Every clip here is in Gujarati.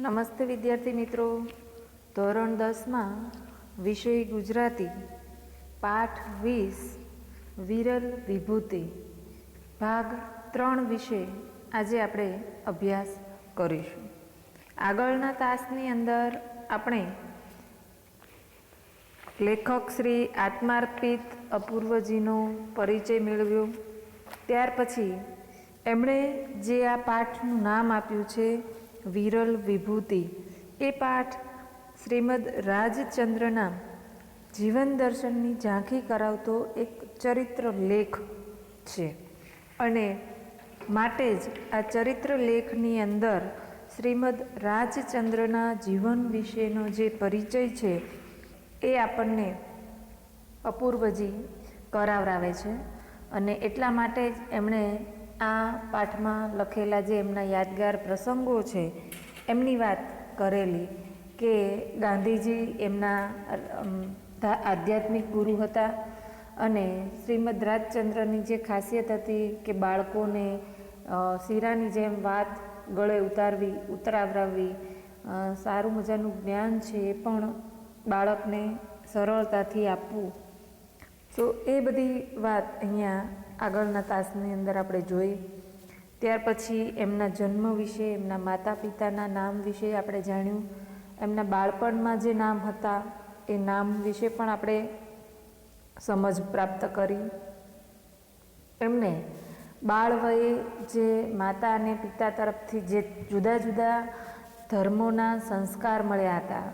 નમસ્તે વિદ્યાર્થી મિત્રો. ધોરણ દસમાં વિષય ગુજરાતી. પાઠ વીસ, વિરલ વિભૂતિ. ભાગ ત્રણ વિશે આજે આપણે અભ્યાસ કરીશું. આગળના તાસની અંદર આપણે લેખક શ્રી આત્માર્પિત અપૂર્વજીનો પરિચય મેળવ્યો. ત્યાર પછી એમણે જે આ પાઠનું નામ આપ્યું છે વિરલ વિભૂતિ. એ પાઠ શ્રીમદ રાજચંદ્રના જીવન દર્શનની ઝાંખી કરાવતો એક ચરિત્ર લેખ છે. અને માટે જ આ ચરિત્ર લેખની અંદર શ્રીમદ રાજચંદ્રના જીવન વિશેનો જે પરિચય છે, એ આપણને અપૂર્વજી કરાવરાવે છે. અને એટલા માટે જ એમણે આ પાઠમાં લખેલા જે એમના યાદગાર પ્રસંગો છે, એમની વાત કરેલી કે ગાંધીજી એમના આધ્યાત્મિક ગુરુ હતા અને શ્રીમદ રાજચંદ્રની જે ખાસિયત હતી કે બાળકોને શીરાની જેમ વાત ગળે ઉતારવી, ઉતરાવરાવવી સારું મજાનું જ્ઞાન છે એ પણ બાળકને સરળતાથી આપવું. તો એ બધી વાત અહીંયા આગળના તાસની અંદર આપણે જોઈ. ત્યાર પછી એમના જન્મ વિશે, એમના માતા પિતાના નામ વિશે આપણે જાણ્યું. એમના બાળપણમાં જે નામ હતા, એ નામ વિશે પણ આપણે સમજ પ્રાપ્ત કરી. એમને બાળ વયે જે માતા અને પિતા તરફથી જે જુદા જુદા ધર્મોના સંસ્કાર મળ્યા હતા,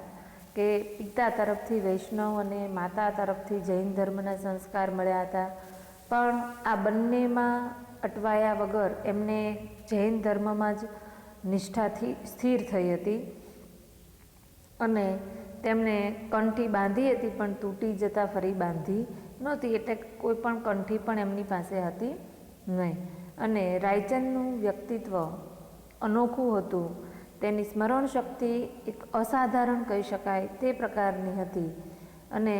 કે પિતા તરફથી વૈષ્ણવ અને માતા તરફથી જૈન ધર્મના સંસ્કાર મળ્યા હતા પણ આ બંનેમાં અટવાયા વગર એમને જૈન ધર્મમાં જ નિષ્ઠાથી સ્થિર થઈ હતી અને તેમને કંઠી બાંધી હતી, પણ તૂટી જતાં ફરી બાંધી નહોતી એટલે કોઈ પણ કંઠી પણ એમની પાસે હતી નહીં. અને રાયચંદનું વ્યક્તિત્વ અનોખું હતું. તેની સ્મરણ શક્તિ એક અસાધારણ કહી શકાય તે પ્રકારની હતી. અને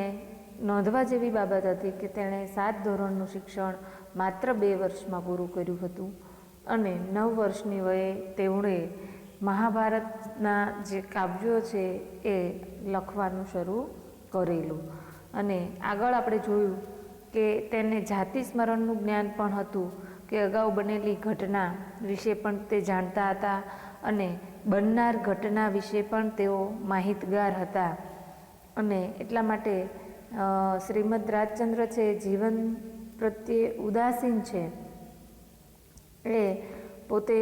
નોંધવા જેવી બાબત હતી કે તેણે સાત ધોરણનું શિક્ષણ માત્ર બે વર્ષમાં પૂરું કર્યું હતું અને નવ વર્ષની વયે તેમણે મહાભારતના જે કાવ્યો છે એ લખવાનું શરૂ કરેલું. અને આગળ આપણે જોયું કે તેને જાતિ સ્મરણનું જ્ઞાન પણ હતું કે અગાઉ બનેલી ઘટના વિશે પણ તે જાણતા હતા અને બનનાર ઘટના વિશે પણ તેઓ માહિતગાર હતા. અને એટલા માટે શ્રીમદ રાજચંદ્ર છે, જીવન પ્રત્યે ઉદાસીન છે. એ પોતે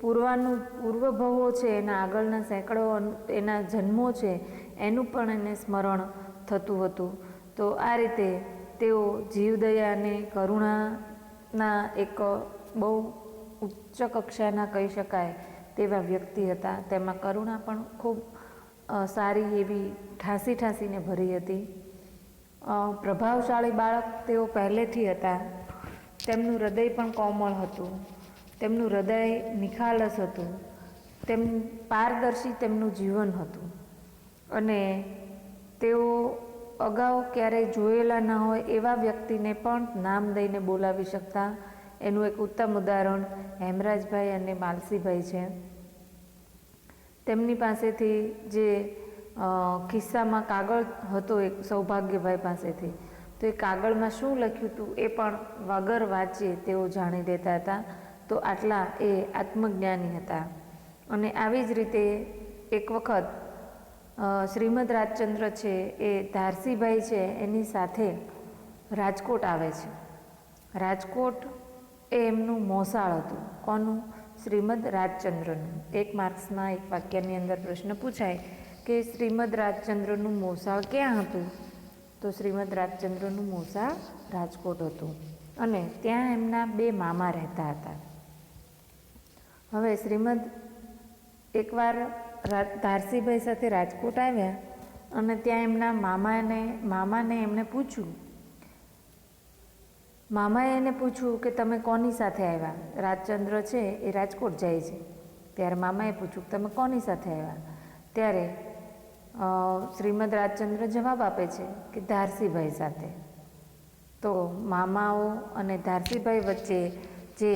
પૂર્વાનું પૂર્વભવો છે, એના આગળના સેંકડો એના જન્મો છે, એનું પણ એને સ્મરણ થતું હતું. તો આ રીતે તેઓ જીવદયા અને કરુણાના એક બહુ ઉચ્ચ કક્ષાના કહી શકાય તેવા વ્યક્તિ હતા. તેમાં કરુણા પણ ખૂબ સારી એવી ઠાંસી ઠાંસીને ભરી હતી. પ્રભાવશાળી બાળક તેઓ પહેલેથી હતા. તેમનું હૃદય પણ કોમળ હતું. તેમનું હૃદય નિખાલસ હતું. તેમ, પારદર્શી તેમનું જીવન હતું. અને તેઓ અગાઉ ક્યારેય જોયેલા ન હોય એવા વ્યક્તિને પણ નામ દઈને બોલાવી શકતા. એનું એક ઉત્તમ ઉદાહરણ હેમરાજભાઈ અને માલસીભાઈ છે. તેમની પાસેથી જે ખિસ્સામાં કાગળ હતો એક સૌભાગ્યભાઈ પાસેથી. તો એ કાગળમાં શું લખ્યું હતું એ પણ વગર વાંચે તેઓ જાણી દેતા હતા. તો આટલા એ આત્મજ્ઞાની હતા. અને આવી જ રીતે એક વખત શ્રીમદ રાજચંદ્ર છે એ ધારસીભાઈ છે એની સાથે રાજકોટ આવે છે. રાજકોટ એ એમનું મોસાળ હતું. કોનું? શ્રીમદ રાજચંદ્રનું. એક માર્ક્સના એક વાક્યની અંદર પ્રશ્ન પૂછાય કે શ્રીમદ રાજચંદ્રનું મોસા ક્યાં હતું? તો શ્રીમદ રાજચંદ્રનું મોસા રાજકોટ હતું. અને ત્યાં એમના બે મામા રહેતા હતા. હવે શ્રીમદ એકવાર ધારસીભાઈ સાથે રાજકોટ આવ્યા અને ત્યાં એમના મામાને મામાને એમને પૂછ્યું. મામાએ એને પૂછ્યું કે તમે કોની સાથે આવ્યા? રાજચંદ્ર છે એ રાજકોટ જાય છે. ત્યારે મામાએ પૂછ્યું તમે કોની સાથે આવ્યા? ત્યારે શ્રીમદ રાજચંદ્ર જવાબ આપે છે કે ધારસીભાઈ સાથે. તો મામાઓ અને ધારસીભાઈ વચ્ચે જે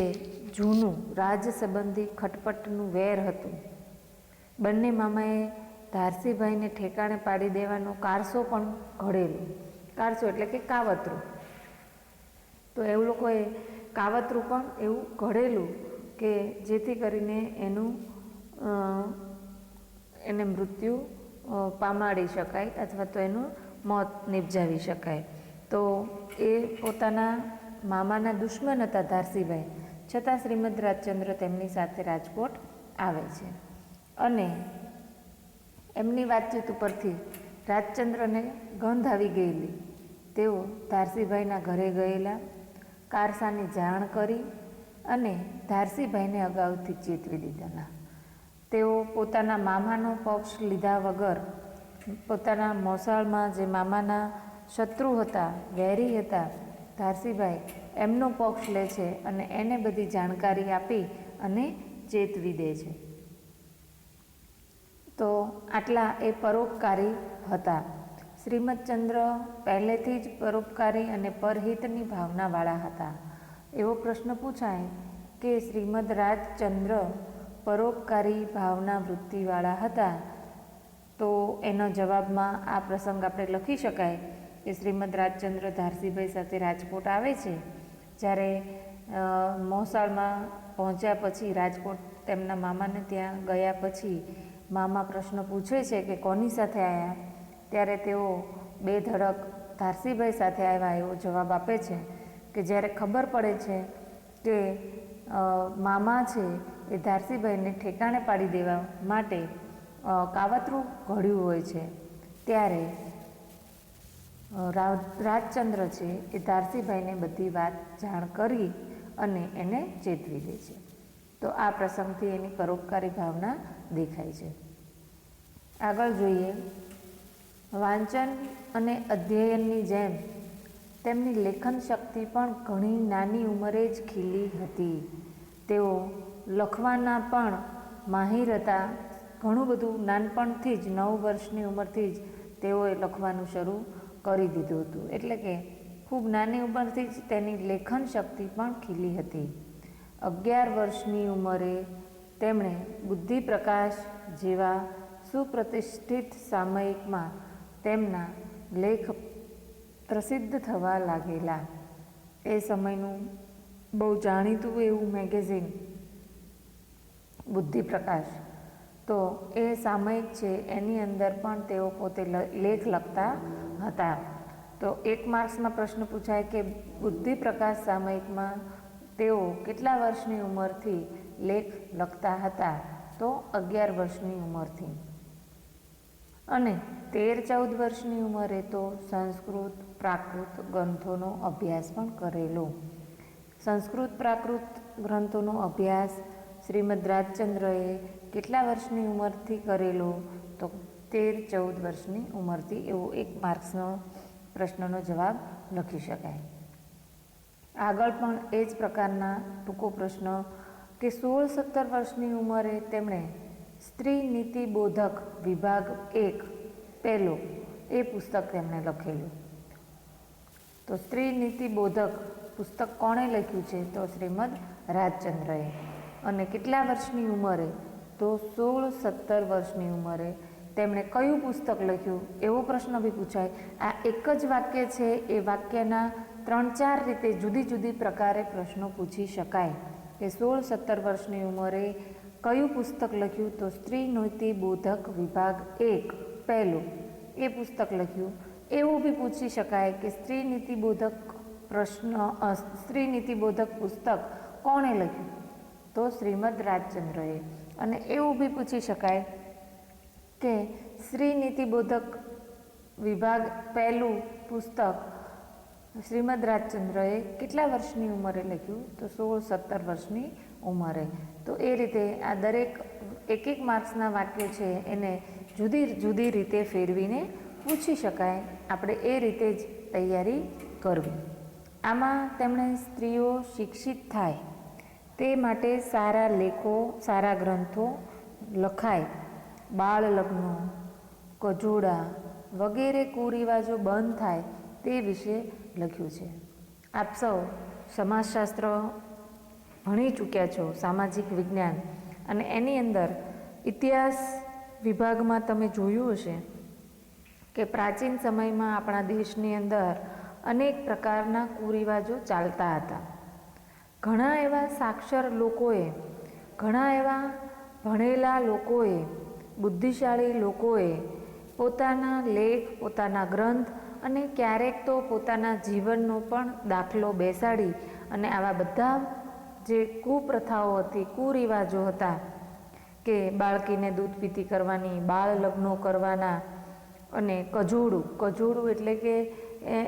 જૂનું રાજ સંબંધી ખટપટનું વેર હતું, બંને મામાએ ધારસીભાઈને ઠેકાણે પાડી દેવાનો કારસો પણ ઘડેલું. કારસો એટલે કે કાવતરું. તો એવું લોકોએ કાવતરું પણ એવું ઘડેલું કે જેથી કરીને એનું એને મૃત્યુ પામાડી શકાય અથવા તો એનું મોત નિપજાવી શકાય. તો એ પોતાના મામાના દુશ્મન હતા ધારસીભાઈ. છતાં શ્રીમદ રાજચંદ્ર તેમની સાથે રાજકોટ આવે છે. અને એમની વાતચીત ઉપરથી રાજચંદ્રને ગંધ આવી ગયેલી. તેઓ ધારસીભાઈના ઘરે ગયેલા, કારસાની જાણ કરી અને ધારસીભાઈને અગાઉથી ચેતવી દીધેલા તેઓ પોતાના મામાનો પક્ષ લીધા વગર પોતાના મોસાળમાં જે મામાના શત્રુ હતા, વેરી હતા, ધારસીભાઈ એમનો પક્ષ લે છે અને એને બધી જાણકારી આપી અને ચેતવી દે છે. તો આટલા એ પરોપકારી હતા. શ્રીમદચંદ્ર પહેલેથી જ પરોપકારી અને પરહિતની ભાવનાવાળા હતા. એવો પ્રશ્ન પૂછાય કે શ્રીમદ રાજચંદ્ર પરોપકારી ભાવના વૃત્તિવાળા હતા, તો એનો જવાબમાં આ પ્રસંગ આપણે લખી શકાય કે શ્રીમદ રાજચંદ્ર ધારસીભાઈ સાથે રાજકોટ આવે છે. જ્યારે મોસાળમાં પહોંચ્યા પછી રાજકોટ તેમના મામાને ત્યાં ગયા પછી મામા પ્રશ્ન પૂછે છે કે કોની સાથે આવ્યા ત્યારે તેઓ બે ધડક ધારસીભાઈ સાથે આવ્યા એવો જવાબ આપે છે કે જ્યારે ખબર પડે છે કે મામા છે એ ધારસીભાઈને ઠેકાણે પાડી દેવા માટે કાવતરું ઘડ્યું હોય છે. ત્યારે રાજચંદ્ર છે એ ધારસીભાઈને બધી વાત જાણ કરી અને એને ચેતવી દે છે. તો આ પ્રસંગથી એની પરોપકારી ભાવના દેખાય છે. આગળ જોઈએ. વાંચન અને અધ્યયનની જેમ, તેમની લેખન શક્તિ પણ ઘણી નાની ઉંમરે જ ખીલી હતી. તેઓ લખવાના પણ માહિર હતા. ઘણું બધું નાનપણથી જ, નવ વર્ષની ઉંમરથી જ તેઓએ લખવાનું શરૂ કરી દીધું હતું. એટલે કે ખૂબ નાની ઉંમરથી જ તેની લેખન શક્તિ પણ ખીલી હતી. અગિયાર વર્ષની ઉંમરે તેમણે બુદ્ધિપ્રકાશ જેવા સુપ્રતિષ્ઠિત સામયિકમાં તેમના લેખ પ્રસિદ્ધ થવા લાગેલા. એ સમયનું બહુ જાણીતું એવું મેગેઝિન બુદ્ધિ પ્રકાશ તો એ સામયિક છે, એની અંદર પણ તેઓ પોતે લેખ લખતા હતા. તો એક માર્ક્સમાં પ્રશ્ન પૂછાય કે બુદ્ધિ પ્રકાશ સામયિકમાં તેઓ કેટલા વર્ષની ઉંમરથી લેખ લખતા હતા? તો અગિયાર વર્ષની ઉંમરથી. અને તેર ચૌદ વર્ષની ઉંમરે તો સંસ્કૃત પ્રાકૃત ગ્રંથોનો અભ્યાસ પણ કરેલો. સંસ્કૃત પ્રાકૃત ગ્રંથોનો અભ્યાસ શ્રીમદ રાજચંદ્રએ કેટલા વર્ષની ઉંમરથી કરેલો? તો તેર ચૌદ વર્ષની ઉંમરથી એવો એક માર્ક્સનો પ્રશ્નનો જવાબ લખી શકાય. આગળ પણ એ જ પ્રકારના ટૂંકો પ્રશ્ન કે સોળ સત્તર વર્ષની ઉંમરે તેમણે સ્ત્રી નીતિ બોધક વિભાગ એક પહેલો એ પુસ્તક તેમણે લખેલું. તો સ્ત્રી નીતિ બોધક પુસ્તક કોણે લખ્યું છે? તો શ્રીમદ રાજચંદ્રએ અને કેટલા વર્ષની ઉંમરે? તો સોળ સત્તર વર્ષની ઉંમરે તેમણે કયું પુસ્તક લખ્યું? એવો પ્રશ્ન બી પૂછાય. આ એક જ વાક્ય છે, એ વાક્યના ત્રણ ચાર રીતે જુદી જુદી પ્રકારે પ્રશ્નો પૂછી શકાય. કે સોળ સત્તર વર્ષની ઉંમરે કયું પુસ્તક લખ્યું? તો સ્ત્રી નીતિ બોધક વિભાગ એક, પહેલું. એ પુસ્તક લખ્યું. એવું બી પૂછી શકાય કે સ્ત્રી નીતિબોધક પ્રશ્ન સ્ત્રી નીતિબોધક પુસ્તક કોણે લખ્યું? તો શ્રીમદ રાજચંદ્રએ અને એવું બી પૂછી શકાય કે શ્રી નીતિબોધક વિભાગ પહેલું પુસ્તક શ્રીમદ રાજચંદ્રએ કેટલા વર્ષની ઉંમરે લખ્યું? તો સોળ સત્તર વર્ષની ઉંમરે. તો એ રીતે આ દરેક એક એક માર્ક્સના વાક્યો છે એને જુદી જુદી રીતે ફેરવીને પૂછી શકાય. આપણે એ રીતે જ તૈયારી કરવી. આમાં તેમણે સ્ત્રીઓ શિક્ષિત થાય. તે માટે સારા લેખો, સારા ગ્રંથો લખાય. બાળ લગ્નો કજોડા વગેરે કુરિવાજો બંધ થાય તે વિશે લખ્યું છે. આપ સૌ સમાજશાસ્ત્ર ભણી ચૂક્યા છો, સામાજિક વિજ્ઞાન, અને એની અંદર ઇતિહાસ વિભાગમાં તમે જોયું હશે કે પ્રાચીન સમયમાં આપણા દેશની અંદર અનેક પ્રકારના કુરિવાજો ચાલતા હતા. ઘણા એવા સાક્ષર લોકોએ, ઘણા એવા ભણેલા લોકોએ, બુદ્ધિશાળી લોકોએ પોતાના લેખ, પોતાના ગ્રંથ અને ક્યારેક તો પોતાના જીવનનો પણ દાખલો બેસાડી અને આવા બધા જે કુપ્રથાઓ હતી, કુરિવાજો હતા કે બાળકીને દૂધ પીતી કરવાની, બાળ લગ્નો કરવાના અને કજોડું કજોડું એટલે કે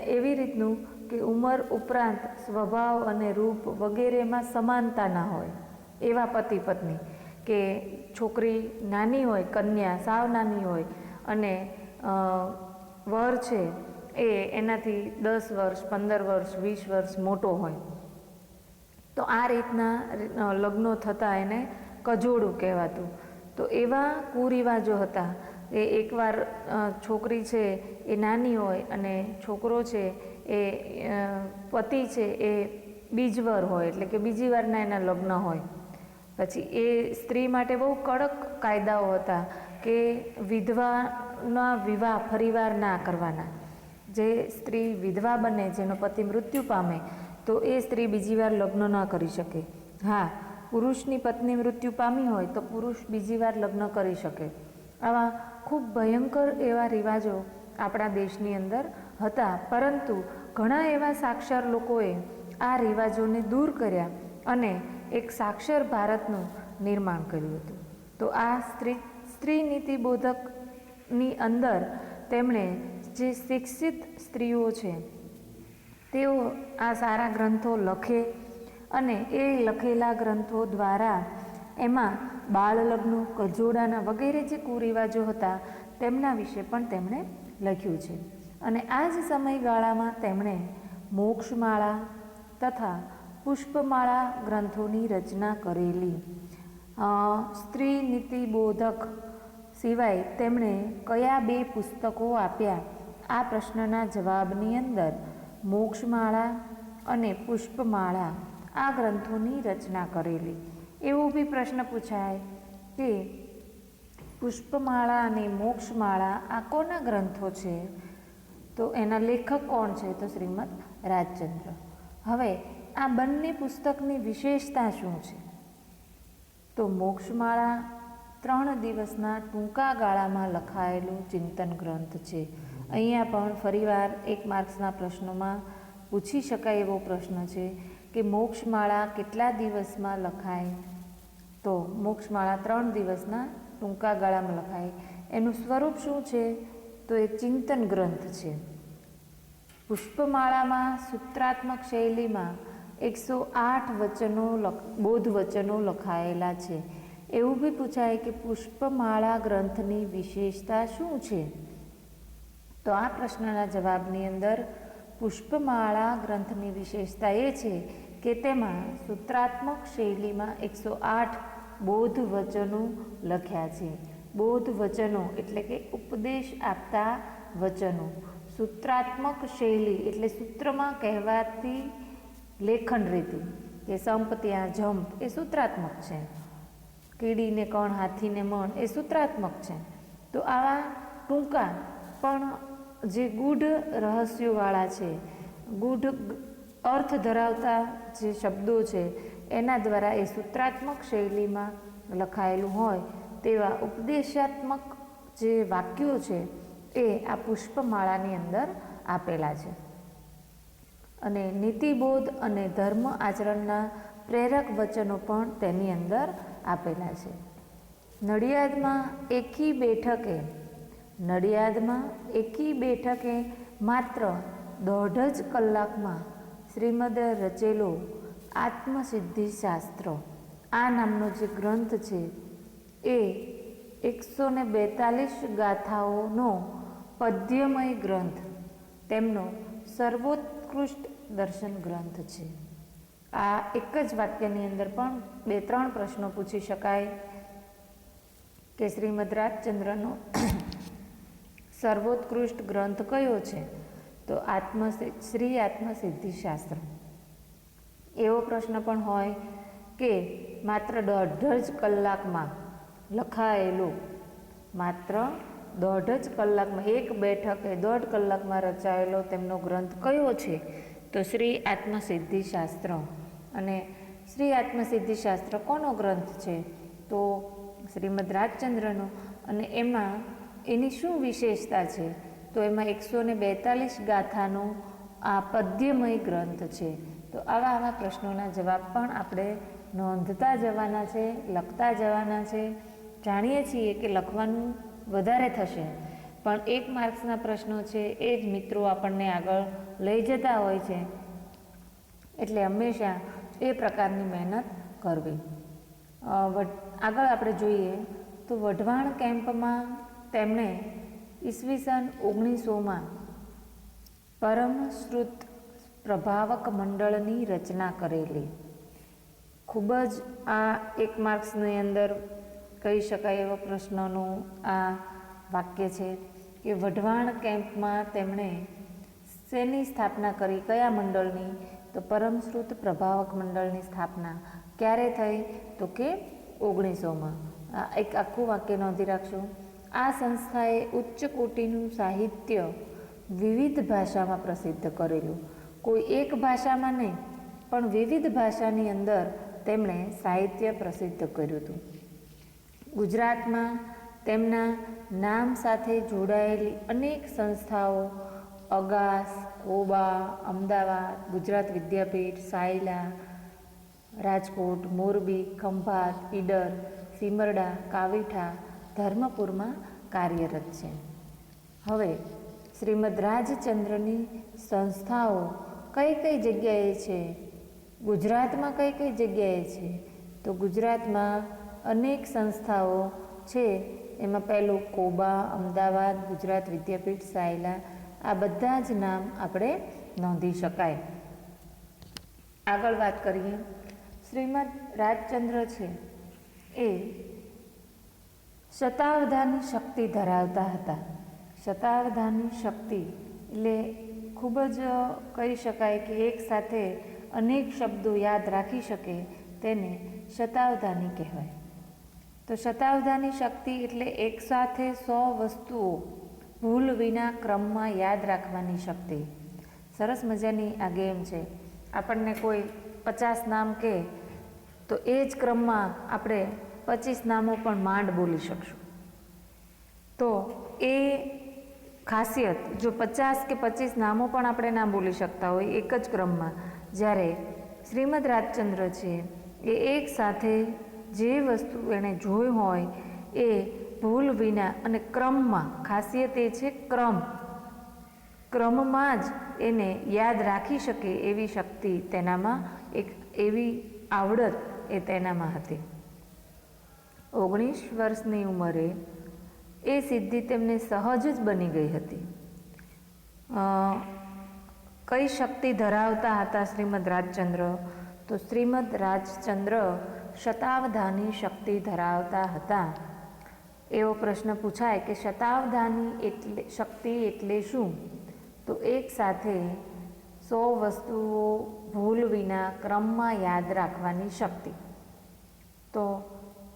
એવી રીતનું કે ઉંમર ઉપરાંત સ્વભાવ અને રૂપ વગેરેમાં સમાનતા ના હોય. એવા પતિ પત્ની કે છોકરી નાની હોય, કન્યા, સાવ નાની હોય અને વર છે એ એનાથી દસ વર્ષ, પંદર વર્ષ, વીસ વર્ષ મોટો હોય. તો આ રીતના લગ્નો થતાં એને કજોડું કહેવાતું. તો એવા કુરિવાજો હતા. એ એકવાર છોકરી છે એ નાની હોય અને છોકરો છે એ પતિ છે એ બીજવર હોય, એટલે કે બીજી વારના એના લગ્ન હોય. પછી એ સ્ત્રી માટે બહુ કડક કાયદાઓ હતા કે વિધવાના વિવાહ ફરીવાર ના કરવાના. જે સ્ત્રી વિધવા બને, જેનો પતિ મૃત્યુ પામે, તો એ સ્ત્રી બીજી વાર લગ્ન ન કરી શકે. હા, પુરુષની પત્ની મૃત્યુ પામી હોય, તો પુરુષ બીજી વાર લગ્ન કરી શકે. આવા ખૂબ ભયંકર એવા રિવાજો આપણા દેશની અંદર હતા. પરંતુ ઘણા એવા સાક્ષર લોકોએ આ રિવાજોને દૂર કર્યા અને એક સાક્ષર ભારતનું નિર્માણ કર્યું હતું. તો આ સ્ત્રી સ્ત્રી નીતિ બોધકની અંદર તેમણે જે શિક્ષિત સ્ત્રીઓ છે, તેઓ આ સારા ગ્રંથો લખે અને એ લખેલા ગ્રંથો દ્વારા એમાં બાળ લગ્નો કજોડાના વગેરે જે કુરિવાજો હતા, તેમના વિશે પણ તેમણે લખ્યું છે. અને આ જ સમયગાળામાં તેમણે મોક્ષમાળા તથા પુષ્પમાળા ગ્રંથોની રચના કરેલી. સ્ત્રી નીતિબોધક સિવાય તેમણે કયા બે પુસ્તકો આપ્યા? આ પ્રશ્નના જવાબની અંદર મોક્ષમાળા અને પુષ્પમાળા આ ગ્રંથોની રચના કરેલી. એવો બી પ્રશ્ન પૂછાય કે પુષ્પમાળા અને મોક્ષમાળા આ કોના ગ્રંથો છે? તો એના લેખક કોણ છે તો શ્રીમદ રાજચંદ્ર. હવે આ બંને પુસ્તકની વિશેષતા શું છે? તો મોક્ષમાળા ત્રણ દિવસના ટૂંકા ગાળામાં લખાયેલું ચિંતન ગ્રંથ છે. અહીંયા પણ ફરીવાર એક માર્ક્સના પ્રશ્નોમાં પૂછી શકાય એવો પ્રશ્ન છે કે મોક્ષમાળા કેટલા દિવસમાં લખાય? તો મોક્ષમાળા ત્રણ દિવસના ટૂંકા ગાળામાં લખાય. એનું સ્વરૂપ શું છે? તો એ ચિંતન ગ્રંથ છે. પુષ્પમાળામાં સૂત્રાત્મક શૈલીમાં એકસો આઠ વચનો બોધ વચનો લખાયેલા છે. એવું બી પૂછાય કે પુષ્પમાળા ગ્રંથની વિશેષતા શું છે? તો આ પ્રશ્નના જવાબની અંદર પુષ્પમાળા ગ્રંથની વિશેષતા એ છે કે તેમાં સૂત્રાત્મક શૈલીમાં એકસો આઠ બોધ વચનો લખ્યા છે. બોધ વચનો એટલે કે ઉપદેશ આપતા વચનો. સૂત્રાત્મક શૈલી, એટલે સૂત્રમાં કહેવાતી લેખન રીતિ, કે સંપ ત્યાં જંપ, એ સૂત્રાત્મક છે. કીડીને કણ, હાથીને મણ, એ સૂત્રાત્મક છે. તો આવા ટૂંકા પણ જે ગૂઢ રહસ્યોવાળા છે, ગૂઢ અર્થ ધરાવતા જે શબ્દો છે, એના દ્વારા એ સૂત્રાત્મક શૈલીમાં લખાયેલું હોય. તેવા ઉપદેશાત્મક જે વાક્યો છે એ આ પુષ્પમાળાની અંદર આપેલા છે. અને નીતિબોધ અને ધર્મ આચરણના પ્રેરક વચનો પણ તેની અંદર આપેલા છે. નડિયાદમાં એકી બેઠકે, નડિયાદમાં એકી બેઠકે માત્ર દોઢ જ કલાકમાં શ્રીમદે રચેલો આત્મસિદ્ધિ શાસ્ત્ર આ નામનો જે ગ્રંથ છે એ એકસો ને બેતાલીસ ગાથાઓનો પદ્યમય ગ્રંથ. તેમનો સર્વોત્કૃષ્ટ દર્શન ગ્રંથ છે. આ એક જ વાક્યની અંદર પણ બે ત્રણ પ્રશ્નો પૂછી શકાય કે શ્રીમદ રાજચંદ્રનો સર્વોત્કૃષ્ટ ગ્રંથ કયો છે? તો આત્મ શ્રી આત્મસિદ્ધિ શાસ્ત્ર એવો પ્રશ્ન પણ હોય કે માત્ર દોઢ જ કલાકમાં લખાયેલું. માત્ર દોઢ જ કલાકમાં, એક બેઠકે દોઢ કલાકમાં રચાયેલો તેમનો ગ્રંથ કયો છે? તો શ્રી આત્મસિદ્ધિ શાસ્ત્ર અને શ્રી આત્મસિદ્ધિ શાસ્ત્ર કોનો ગ્રંથ છે? તો શ્રીમદ રાજચંદ્રનો. અને એમાં એની શું વિશેષતા છે? તો એમાં એકસો ને બેતાલીસ ગાથાનો આ પદ્યમય ગ્રંથ છે. તો આવા આવા પ્રશ્નોના જવાબ પણ આપણે નોંધતા જવાના છે, લખતા જવાના છે. જાણીએ છીએ કે લખવાનું વધારે થશે. પણ એક માર્ક્સના પ્રશ્નો છે, એ જ મિત્રો આપણને આગળ લઈ જતા હોય છે. એટલે હંમેશા એ પ્રકારની મહેનત કરવી. આગળ આપણે જોઈએ તો વઢવાણ કેમ્પમાં તેમણે ઈસવીસન ઓગણીસોમાં પરમશ્રુત પ્રભાવક મંડળની રચના કરેલી. ખૂબ જ આ એક માર્ક્સની અંદર કહી શકાય એવા પ્રશ્નનું આ વાક્ય છે કે વઢવાણ કેમ્પમાં તેમણે શેની સ્થાપના કરી, કયા મંડળની? તો પરમશ્રુત પ્રભાવક મંડળની સ્થાપના. ક્યારે થઈ? તો કે ઓગણીસોમાં. આ એક આખું વાક્ય નોંધી રાખશું આ સંસ્થાએ ઉચ્ચ કોટીનું સાહિત્ય વિવિધ ભાષામાં પ્રસિદ્ધ કરેલું. કોઈ એક ભાષામાં નહીં, પણ વિવિધ ભાષાની અંદર તેમણે સાહિત્ય પ્રસિદ્ધ કર્યું હતું. ગુજરાતમાં તેમના નામ સાથે જોડાયેલી અનેક સંસ્થાઓ, અગાસ કોબા અમદાવાદ, ગુજરાત વિદ્યાપીઠ, સાયલા, રાજકોટ, મોરબી, ખંભાત, ઈડર, સિમરડા, કાવીઠા ધર્મપુરમાં કાર્યરત છે. હવે શ્રીમદ રાજચંદ્રની સંસ્થાઓ કઈ કઈ જગ્યાએ છે? ગુજરાતમાં કઈ કઈ જગ્યાએ છે? તો ગુજરાતમાં અનેક સંસ્થાઓ છે. એમાં પહેલું કોબા, અમદાવાદ, ગુજરાત વિદ્યાપીઠ, સાયલા, આ બધા જ નામ આપણે નોંધી શકાય. આગળ વાત કરીએ. શ્રીમદ રાજચંદ્ર છે. એ શતાવધાની શક્તિ ધરાવતા હતા. શતાવધાની શક્તિ એટલે ખૂબ જ કહી શકાય કે એક સાથે અનેક શબ્દો યાદ રાખી શકે તેને શતાવધાની કહેવાય. તો શતાવધાની શક્તિ એટલે એકસાથે સો વસ્તુઓ ભૂલ વિના ક્રમમાં યાદ રાખવાની શક્તિ. સરસ મજાની આ ગેમ છે. આપણને કોઈ પચાસ નામ કહે તો એ જ ક્રમમાં આપણે પચીસ નામો પણ માંડ બોલી શકશું. તો એ ખાસિયત, જો પચાસ કે પચીસ નામો પણ આપણે ના બોલી શકતા હોય, એક જ ક્રમમાં, જ્યારે શ્રીમદ રાજચંદ્ર છે, એ એક સાથે જે વસ્તુ એણે જોઈ હોય એ ભૂલ વિના અને ક્રમમાં, ખાસિયત એ છે ક્રમ. ક્રમમાં જ એને યાદ રાખી શકે એવી શક્તિ તેનામાં, એક એવી આવડત એ તેનામાં હતી. ઓગણીસ વર્ષની ઉંમરે એ સિદ્ધિ તેમને સહજ જ બની ગઈ હતી. કઈ શક્તિ ધરાવતા હતા શ્રીમદ રાજચંદ્ર? તો શ્રીમદ રાજચંદ્ર શતાવધાની શક્તિ ધરાવતા હતા? એવો પ્રશ્ન પૂછાય કે શતાવધાની એટલે, શક્તિ એટલે શું? તો એક સાથે સો વસ્તુઓ ભૂલ વિના ક્રમમાં યાદ રાખવાની શક્તિ. તો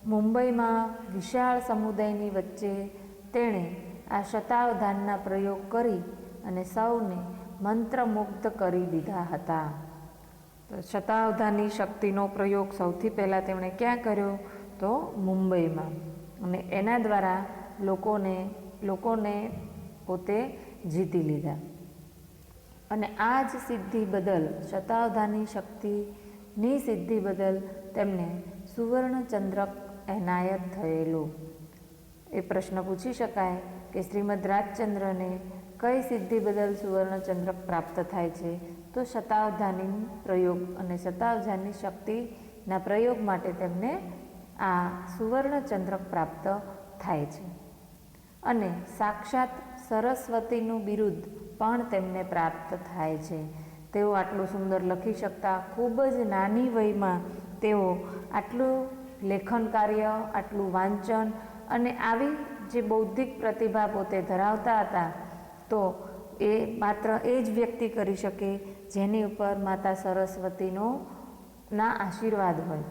મુંબઈમાં વિશાળ સમુદાયની વચ્ચે તેણે આ શતાવધાનના પ્રયોગ કરી અને સૌને મંત્રમુગ્ધ કરી દીધા હતા. શતાવધાની શક્તિનો પ્રયોગ સૌથી પહેલાં તેમણે ક્યાં કર્યો? તો મુંબઈમાં. અને એના દ્વારા લોકોને લોકોને પોતે જીતી લીધા. અને આ જ સિદ્ધિ બદલ શતાવધાની શક્તિની સિદ્ધિ બદલ તેમને સુવર્ણચંદ્રક એનાયત થયેલો. એ પ્રશ્ન પૂછી શકાય કે શ્રીમદ રાજચંદ્રને કઈ સિદ્ધિ બદલ સુવર્ણચંદ્રક પ્રાપ્ત થાય છે? તો શતાવધાની પ્રયોગ અને શતાવધાની શક્તિના પ્રયોગ માટે તેમને આ સુવર્ણચંદ્રક પ્રાપ્ત થાય છે. અને સાક્ષાત સરસ્વતીનું બિરુદ પણ તેમને પ્રાપ્ત થાય છે. તેઓ આટલું સુંદર લખી શકતા ખૂબ જ નાની વયમાં તેઓ આટલું લેખન કાર્ય, આટલું વાંચન અને આવી જે બૌદ્ધિક પ્રતિભા પોતે ધરાવતા હતા, તો એ માત્ર એ જ વ્યક્તિ કરી શકે જેની ઉપર માતા સરસ્વતીનો ના આશીર્વાદ હોય.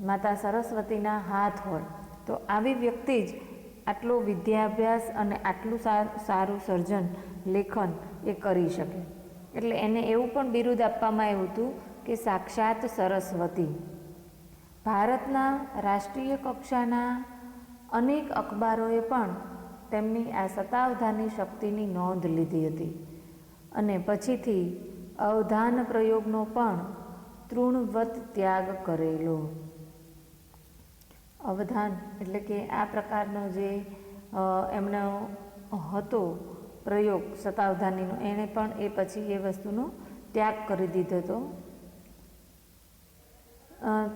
માતા સરસ્વતીના હાથ હોય. તો આવી વ્યક્તિ જ આટલો વિદ્યાભ્યાસ અને આટલું સારું સર્જન, લેખન એ કરી શકે. એટલે એને એવું પણ બિરુદ આપવામાં આવ્યું હતું કે સાક્ષાત સરસ્વતી. ભારતના રાષ્ટ્રીય કક્ષાના અનેક અખબારોએ પણ તેમની આ સતાવધાની શક્તિની નોંધ લીધી હતી. અને પછીથી અવધાન પ્રયોગનો પણ તૃણવત ત્યાગ કરેલો. અવધાન એટલે કે આ પ્રકારનો જે એમનો હતો પ્રયોગ સતાવધાનીનો એણે પણ એ પછી એ વસ્તુનો ત્યાગ કરી દીધો હતો.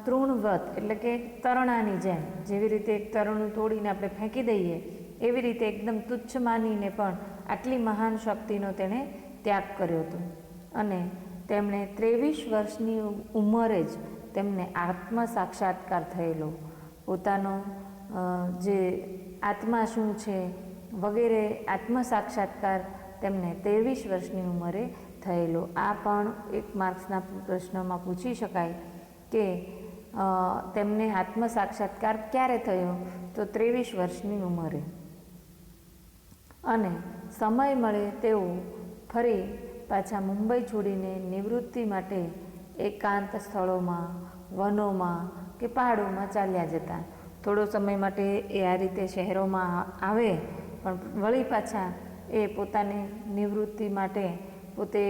તૃણવત એટલે કે તરણાની જેમ, જેવી રીતે એક તરણું તોડીને આપણે ફેંકી દઈએ એવી રીતે એકદમ તુચ્છ માનીને પણ આટલી મહાન શક્તિનો તેણે ત્યાગ કર્યો હતો. અને તેમણે ત્રેવીસ વર્ષની ઉંમરે જ તેમને આત્મ સાક્ષાત્કાર થયેલો. પોતાનો જે આત્મા શું છે વગેરે આત્મ સાક્ષાત્કાર તેમને ત્રેવીસ વર્ષની ઉંમરે થયેલો. આ પણ એક માર્ક્સના પ્રશ્નમાં પૂછી શકાય કે તેમને આત્મ સાક્ષાત્કાર ક્યારે થયો? તો ત્રેવીસ વર્ષની ઉંમરે. અને સમય મળે તેઓ ફરી પાછા મુંબઈ છોડીને નિવૃત્તિ માટે એકાંત સ્થળોમાં, વનોમાં કે પહાડોમાં ચાલ્યા જતા. થોડો સમય માટે એ આ રીતે શહેરોમાં આવે, પણ વળી પાછા એ પોતાની નિવૃત્તિ માટે પોતે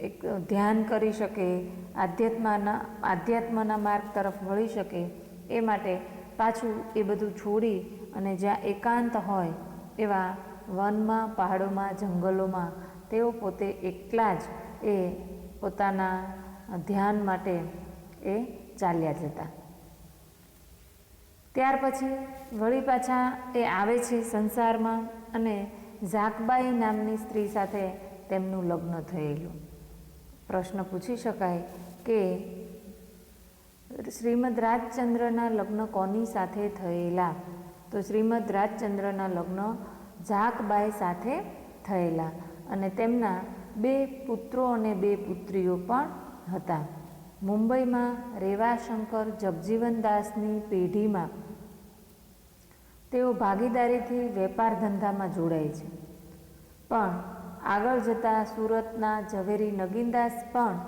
એક ધ્યાન કરી શકે, આધ્યાત્માના, આધ્યાત્મના માર્ગ તરફ વળી શકે. એ માટે પાછું એ બધું છોડી અને જ્યાં એકાંત હોય એવા વનમાં, પહાડોમાં, જંગલોમાં, તેઓ પોતે એકલા જ એ પોતાના ધ્યાન માટે એ ચાલ્યા જતા. ત્યાર પછી વળી પાછા એ આવે છે સંસારમાં અને ઝાકબાઈ નામની સ્ત્રી સાથે તેમનું લગ્ન થયેલું. પ્રશ્ન પૂછી શકાય કે શ્રીમદ રાજચંદ્રના લગ્ન કોની સાથે થયેલા? તો શ્રીમદ રાજચંદ્રના લગ્ન ઝાકબાઈ સાથે થયેલા અને તેમના બે પુત્રો અને બે પુત્રીઓ પણ હતા. મુંબઈમાં રેવાશંકર જગજીવનદાસની પેઢીમાં તેઓ ભાગીદારીથી વેપાર ધંધામાં જોડાય છે. પણ આગળ જતાં સુરતના ઝવેરી નગીનદાસ પણ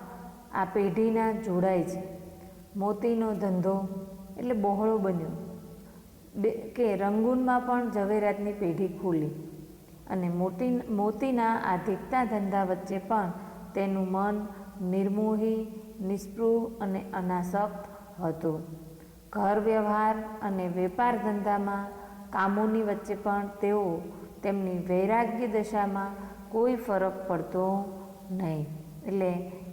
આ પેઢીના જોડાય છે. મોતીનો ધંધો એટલે બહોળો બન્યો. કે રંગૂનમાં પણ ઝવેરાતની પેઢી ખુલી અને મોતી મોતીના આધિકતા ધંધા વચ્ચે પણ તેનું મન નિર્મોહી નિસ્પૃહ અને અનાસક્ત હતું. ઘર વ્યવહાર અને વેપાર ધંધામાં કામોની વચ્ચે પણ તેઓ તેમની વૈરાગ્ય દશામાં કોઈ ફરક પડતો નહીં. એટલે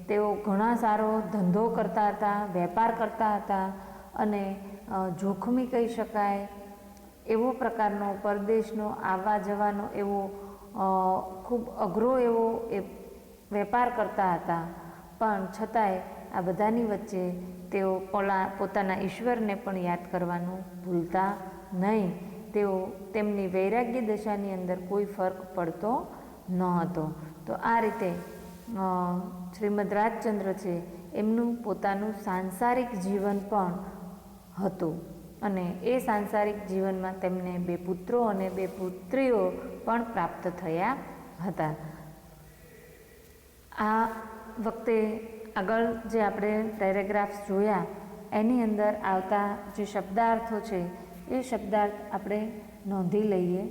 તેઓ ઘણા સારો ધંધો કરતા હતા, વેપાર કરતા હતા અને જોખમી કહી શકાય. એવો પ્રકારનો પરદેશનો આવવા જવાનો એવો ખૂબ અઘરો એવો એ વેપાર કરતા હતા. પણ છતાંય આ બધાની વચ્ચે તેઓ પોલા, પોતાના ઈશ્વરને પણ યાદ કરવાનું ભૂલતા નહીં. તેઓ તેમની વૈરાગ્ય દશાની અંદર કોઈ ફરક પડતો ન હતો તો આ રીતે શ્રીમદ રાજચંદ્ર છે, એમનું પોતાનું સાંસારિક જીવન પણ હતું. અને એ સાંસારિક જીવનમાં તેમને બે પુત્રો અને બે પુત્રીઓ પણ પ્રાપ્ત થયા હતા. આ વખતે આગળ જે આપણે પેરેગ્રાફ્સ જોયા, એની અંદર આવતા જે શબ્દાર્થો છે, એ શબ્દાર્થ આપણે નોંધી લઈએ.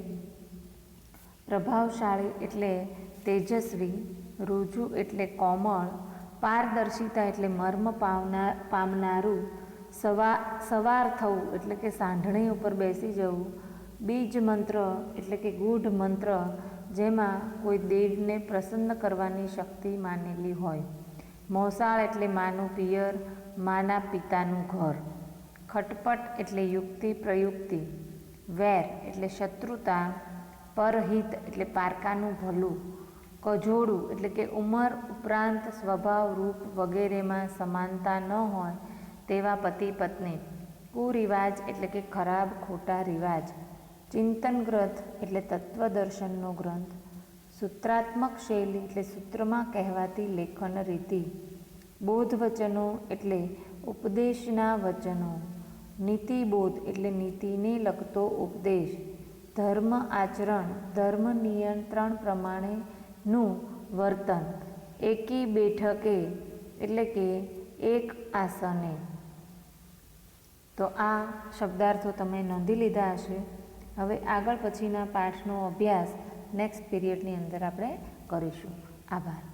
પ્રભાવશાળી એટલે તેજસ્વી, રુજુ એટલે કોમળ, પારદર્શિતા એટલે મર્મ પામનાર પામનારું સવા, સવાર થવું, એટલે કે સાંઢણી ઉપર બેસી જવું, બીજ મંત્ર, એટલે કે ગૂઢ મંત્ર, જેમાં કોઈ દેવને પ્રસન્ન કરવાની શક્તિ માનેલી હોય. મોસાળ એટલે માનું પિયર, માના પિતાનું ઘર. ખટપટ એટલે યુક્તિ, પ્રયુક્તિ. વેર એટલે શત્રુતા, પરહિત એટલે પારકાનું ભલું. કજોડું એટલે કે ઉંમર ઉપરાંત સ્વભાવ, રૂપ વગેરેમાં સમાનતા ન હોય તેવા પતિ પત્ની. કુરિવાજ એટલે કે ખરાબ ખોટા રિવાજ. ચિંતન ગ્રંથ એટલે તત્વદર્શનનો ગ્રંથ. સૂત્રાત્મક શૈલી એટલે સૂત્રમાં કહેવાતી લેખન રીતિ. બોધ વચનો એટલે ઉપદેશના વચનો. નીતિબોધ એટલે નીતિને લગતો ઉપદેશ. ધર્મ આચરણ, ધર્મ નિયંત્રણ પ્રમાણેનું વર્તન. એકી બેઠકે એટલે કે એક આસને. તો આ શબ્દાર્થો તમે નોંધી લીધા હશે. હવે આગળ પછીના પાઠનો અભ્યાસ નેક્સ્ટ પીરિયડની અંદર આપણે કરીશું. આભાર.